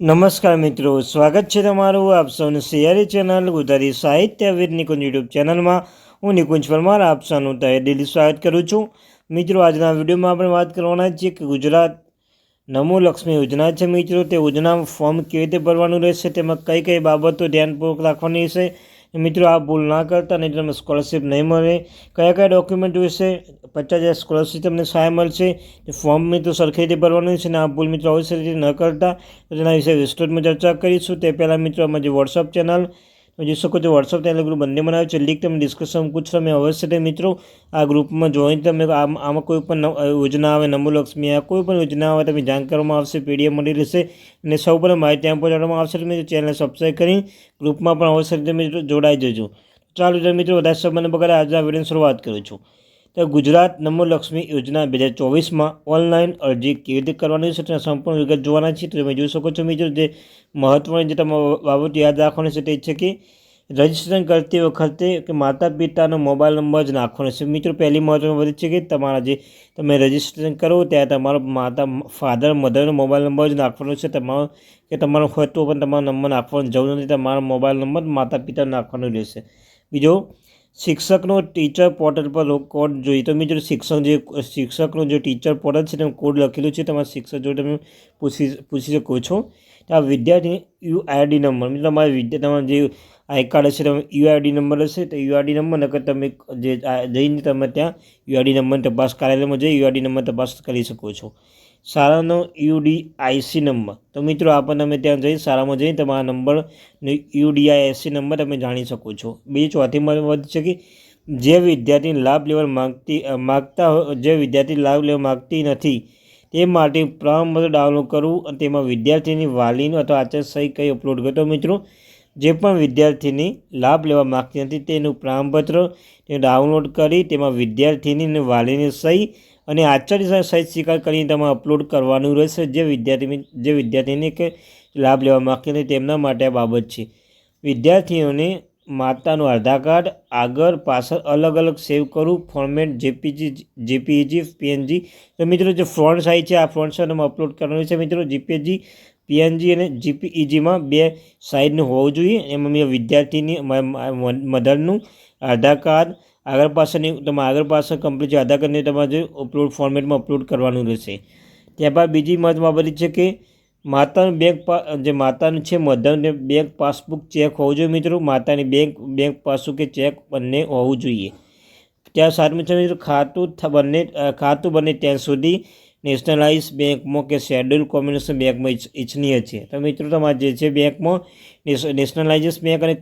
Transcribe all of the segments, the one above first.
નમસ્કાર મિત્રો, સ્વાગત છે તમારું આપ સૌની સિયારી ચેનલ ગુજરાતી સાહિત્ય વીર નિકુંજ યુટ્યુબ ચેનલમાં. હું નિકુંજ પરમાર, આપ સૌનું તહે દિલ્હી સ્વાગત કરું છું. મિત્રો, આજના વિડીયોમાં આપણે વાત કરવાના છીએ કે ગુજરાત નમો લક્ષ્મી યોજના છે મિત્રો. તે યોજના ફોર્મ કેવી રીતે ભરવાનું રહેશે, તેમાં કઈ કઈ બાબતો ધ્યાનપૂર્વક રાખવાની રહેશે મિત્રો, આ ભૂલ ના કરતા નહીં તમને સ્કોલરશિપ નહીં મળે. કયા કયા ડોક્યુમેન્ટ વિશે પચાસ હજાર સ્કોલરશિપ તમને સહાય મળશે ફોર્મ મિત્રો સરખી રીતે ભરવાનું છે અને આ ભૂલ મિત્રો અવશ્ય રીતે ન કરતા. તો તેના વિશે વિસ્તૃતમાં ચર્ચા કરીશું. તે પહેલાં મિત્રો, અમારી વોટ્સઅપ ચેનલ તમે જોઈ શકો છો વોટ્સઅપ ચેનલ ગ્રુપ બંને બનાવ્યું છે. લીક તમે ડિસ્કશન કુછ તમે અવશ્ય મિત્રો આ ગ્રુપમાં જોઈન તમે આમ કોઈ પણ યોજના આવે નમુલક્ષ્મી આ કોઈ પણ યોજના આવે, તમે જાણ કરવામાં આવશે પીડીએફ મળી રહેશે. અને સૌ પણ માહિતી ત્યાં પહોંચાડવામાં આવશે તો મિત્રો ચેનલ સબસ્ક્રાઈબ કરી ગ્રુપમાં પણ અવશ્ય મિત્રો જોડાઈ જજો. ચાલો મિત્રો, વધારે સંબંધ બગાડે આજના વિડીયોની શરૂઆત કરું છું. તો ગુજરાત નમોલક્ષ્મી યોજના બે હજાર ચોવીસમાં ઓનલાઈન અરજી કેવી રીતે કરવાની છે તેના સંપૂર્ણ વિગત જોવાના છે તો તમે જોઈ શકો છો મિત્રો જે મહત્ત્વની જે તમારે બાબત યાદ રાખવાની છે તે છે કે રજિસ્ટ્રેશન કરતી વખતે કે માતા પિતાનો મોબાઈલ નંબર જ નાખવાનો છે. મિત્રો, પહેલી મહત્ત્વની વાત છે કે તમારા જે તમે રજિસ્ટ્રેશન કરો ત્યાં તમારો માતા, ફાધર, મધરનો મોબાઈલ નંબર જ નાખવાનો છે. તમારો કે તમારો હોય તો પણ તમારો નંબર નાખવાનો. જરૂર નથી તમારો મોબાઈલ નંબર માતા પિતાનો નાખવાનો રહેશે. બીજો શિક્ષકનો ટીચર પોર્ટલ પર કોડ જોઈએ. તો મિત્રો શિક્ષક જે, શિક્ષકનો જે ટીચર પોર્ટલ છે તેમાં કોડ લખેલું છે. તમારા શિક્ષક જોડે તમે પૂછી પૂછી શકો છો. તો આ વિદ્યાર્થી યુઆઈડી નંબર, મતલબ તમારે વિદ્યા, તમારા જે આઈ કાર્ડ હશે તમે યુઆઈડી નંબર હશે, તો યુઆઈડી નંબર, નકર તમે જે જઈને તમે ત્યાં યુઆઈડી નંબર તપાસ કાર્યાલયમાં જઈ યુઆઈડી નંબર તપાસ કરી શકો છો. શાળાનો યુડીઆઈસી નંબર. તો મિત્રો આપણને તમે ત્યાં જઈ શાળામાં જઈને તમારા નંબર યુડીઆઈએસસી નંબર તમે જાણી શકો છો. બીજી ચોથી મત છે કે, જે વિદ્યાર્થી લાભ લેવા માગતી, માગતા જે વિદ્યાર્થી લાભ લેવા માગતી નથી તે માટે પ્રમાણપત્ર ડાઉનલોડ કરવું અને તેમાં વિદ્યાર્થીની વાલીનું અથવા આચાર્ય સહી કંઈ અપલોડ કરતો મિત્રો? જે પણ વિદ્યાર્થીની લાભ લેવા માગતી નથી તેનું પ્રમાણપત્ર તે ડાઉનલોડ કરી તેમાં વિદ્યાર્થીની અને વાલીની સહી અને આચાર્ય સહિત સ્વીકાર કરીને તેમાં અપલોડ કરવાનું રહેશે. જે વિદ્યાર્થી જે વિદ્યાર્થીને કે લાભ લેવા માગતી નથી તેમના માટે આ બાબત છે. વિદ્યાર્થીઓને માતાનું આધાર કાર્ડ, આગળ પાછળ અલગ અલગ સેવ કરું, ફોર્મેટ, જેપીજી જેપીજી, પીએનજી. તો મિત્રો, જે ફ્રોન્ટ સાઇઝ છે, આ ફ્રોન્ટ સાઈડમાં અપલોડ કરવાનું છે મિત્રો. જીપીજી, પીએનજી અને જીપીઈજીમાં બે સાઈડનું હોવું જોઈએ. એમાં મેં વિદ્યાર્થીની મધરનું આધાર કાર્ડ, આગળ પાછળની, તમે આગળ પાછળ કમ્પ્લીટ આધાર કાર્ડને તમારે અપલોડ ફોર્મેટમાં અપલોડ કરવાનું રહેશે. ત્યારબાદ બીજી મહત્વ બાબત છે કે માતાનું બેંક જે માતાનું છે મધરને બેંક પાસબુક ચેક હોવું જોઈએ મિત્રો. માતાની બેંક બેંક પાસબુક કે ચેક બંને હોવું જોઈએ. ત્યાં સાતમું છે મિત્રો, ખાતું બંને ખાતું બને ત્યાં સુધી નેશનલાઇઝ બેંકમાં કે શેડ્યુલ કોમ્યુનિકેશન બેંકમાં ઇચ્છ- ઇચ્છનીય છે. તો મિત્રો, તમારે જે છે બેંકમાં નેશનલાઇઝ બેંક અને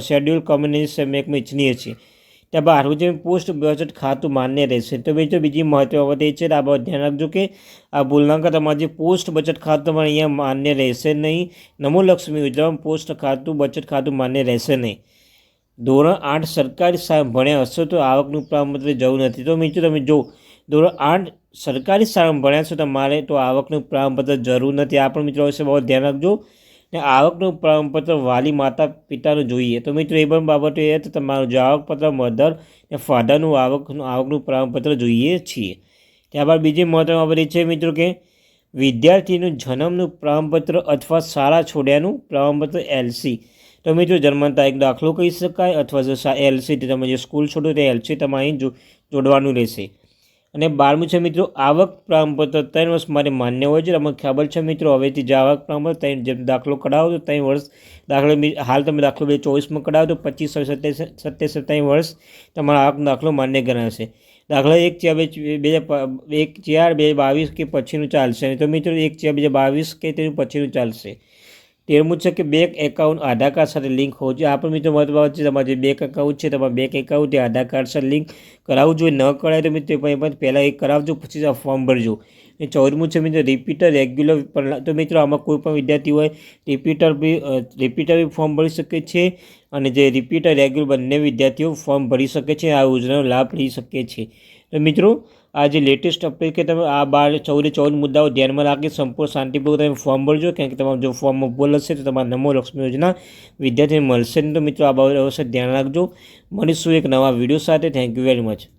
શેડ્યુલ કોમ્યુનિકેશન બેંકમાં ઇચ્છનીય છે. ત્યાં બારમું જેમ પોસ્ટ બચત ખાતું માન્ય રહેશે. તો મિત્રો બીજી મહત્વ બાબત એ છે આ બાબત ધ્યાન રાખજો કે આ ભૂલનાકા તમારે જે પોસ્ટ બચત ખાતું પણ અહીંયા માન્ય રહેશે નહીં. નમો લક્ષ્મી યોજનામાં પોસ્ટ ખાતું બચત ખાતું માન્ય રહેશે નહીં. ધોરણ આઠ સરકારી શાળા ભણ્યા હશો તો આવકનું પ્રમાણપત્ર જવું નથી. તો મિત્રો તમે જો ધોરણ આઠ સરકારી શાળામાં ભણ્યા છો તમારે તો આવકનું પ્રમાણપત્ર જરૂર નથી. આ પણ મિત્રો વિશે બહુ ધ્યાન રાખજો. ને આવકનું પ્રમાણપત્ર વાલી માતા પિતાનું જોઈએ. તો મિત્રો, એ પણ બાબતો એ તો તમારું જો આવકપત્ર, મધર ને ફાધરનું આવકનું આવકનું પ્રમાણપત્ર જોઈએ છીએ. ત્યારબાદ બીજી મહત્ત્વની બાબત એ છે મિત્રો કે, વિદ્યાર્થીનું જન્મનું પ્રમાણપત્ર અથવા શાળા છોડ્યાનું પ્રમાણપત્ર એલસી તો મિત્રો જન્મ તારીખ દાખલો કહી શકાય, અથવા જો એલસી તમે જે સ્કૂલ છોડો તે એલસી તમારે અહીં જોડવાનું રહેશે. અને બારમું છે મિત્રો, આવક પ્રમાણપત્ર ત્રણ વર્ષ મારે માન્ય હોય છે તમને ખબર છે મિત્રો, હવેથી જે આવક પ્રમાણપત્ર ત્રણ, જેમ દાખલો કઢાવો તો ત્રણ વર્ષ દાખલો હાલ તમે દાખલો બે ચોવીસમાં કઢાવો તો પચીસ સત્યાવીસ સત્યાવીસ ત્રણ વર્ષ તમારો આવક દાખલો માન્ય ગણાશે. દાખલા એક ચાર બે હજાર એક ચાર બે બાવીસ કે પછીનું ચાલશે. તો મિત્રો એક ચાર બે બાવીસ કે તેનું પછીનું ચાલશે. તેરમું છે કે બેંક એકાઉન્ટ આધાર કાર્ડ સાથે લિંક હોવું જોઈએ. આ પણ મિત્રો મહત્વ છે. તમારે જે બેંક એકાઉન્ટ છે, તમારા બેંક એકાઉન્ટ તે આધાર કાર્ડ સાથે લિંક કરાવવું જોઈએ. ન કરાય તો મિત્રો પહેલાં એ કરાવજો, પછી ફોર્મ ભરજો. અને ચૌદમું છે મિત્રો રિપીટર રેગ્યુલર પણ તો મિત્રો આમાં કોઈ પણ વિદ્યાર્થી હોય repeater B repeater B form ભરી શકે છે. અને જે રિપીટર રેગ્યુલર બંને વિદ્યાર્થીઓ ફોર્મ ભરી શકે છે. આ યોજનાનો લાભ લઈ શકે છે. તો મિત્રો આ જે લેટેસ્ટ અપડેટ કે તમે આ બાર ચૌદે ચૌદ મુદ્દાઓ ધ્યાનમાં રાખી સંપૂર્ણ શાંતિપૂર્વક તમે ફોર્મ ભરજો, કારણ કે તમારું જો ફોર્મ ભૂલ હશે તો તમારા નમો લક્ષ્મી યોજના વિદ્યાર્થીને મળશે. નહીં તો મિત્રો આ બાબત અવશ્ય ધ્યાન રાખજો. મળીશું એક નવા વીડિયો સાથે. Thank you very much